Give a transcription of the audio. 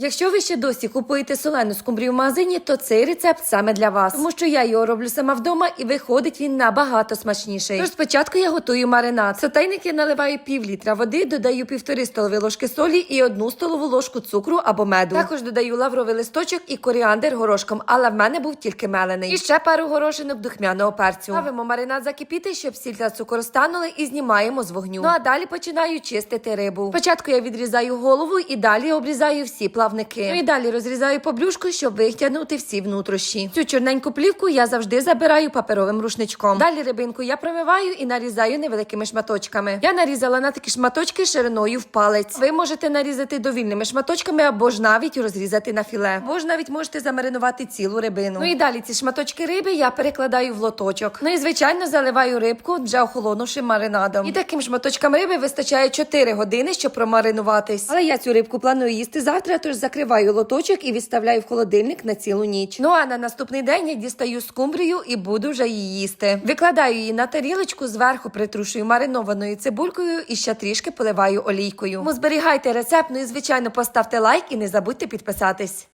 Якщо ви ще досі купуєте солену скумбрію в магазині, то цей рецепт саме для вас, тому що я його роблю сама вдома і виходить він набагато смачніший. Тож спочатку я готую маринад. Сотейник я наливаю пів літра води, додаю півтори столові ложки солі і одну столову ложку цукру або меду. Також додаю лавровий листочок і коріандр горошком, але в мене був тільки мелений. І ще пару горошинок духмяного перцю. Ставимо маринад закипіти, щоб сіль та цукор розтанули, і знімаємо з вогню. Ну а далі починаю чистити рибу. Спочатку я відрізаю голову і далі обрізаю всі плавники. Ну і далі розрізаю поблюшку, щоб витягнути всі внутрішні. Цю чорненьку плівку я завжди забираю паперовим рушничком. Далі рибинку я промиваю і нарізаю невеликими шматочками. Я нарізала на такі шматочки шириною в палець. Ви можете нарізати довільними шматочками або ж навіть розрізати на філе. Або ж навіть можете замаринувати цілу рибину. Ну і далі ці шматочки риби я перекладаю в лоточок. Ну і звичайно заливаю рибку вже охолонувшим маринадом. І таким шматочкам риби вистачає 4 години, щоб промаринуватись. Але я цю рибку планую їсти завтра, тож закриваю лоточок і відставляю в холодильник на цілу ніч. Ну а на наступний день я дістаю скумбрію і буду вже її їсти. Викладаю її на тарілочку, зверху притрушую маринованою цибулькою і ще трішки поливаю олійкою. Тому зберігайте рецепт, ну і звичайно поставте лайк і не забудьте підписатись.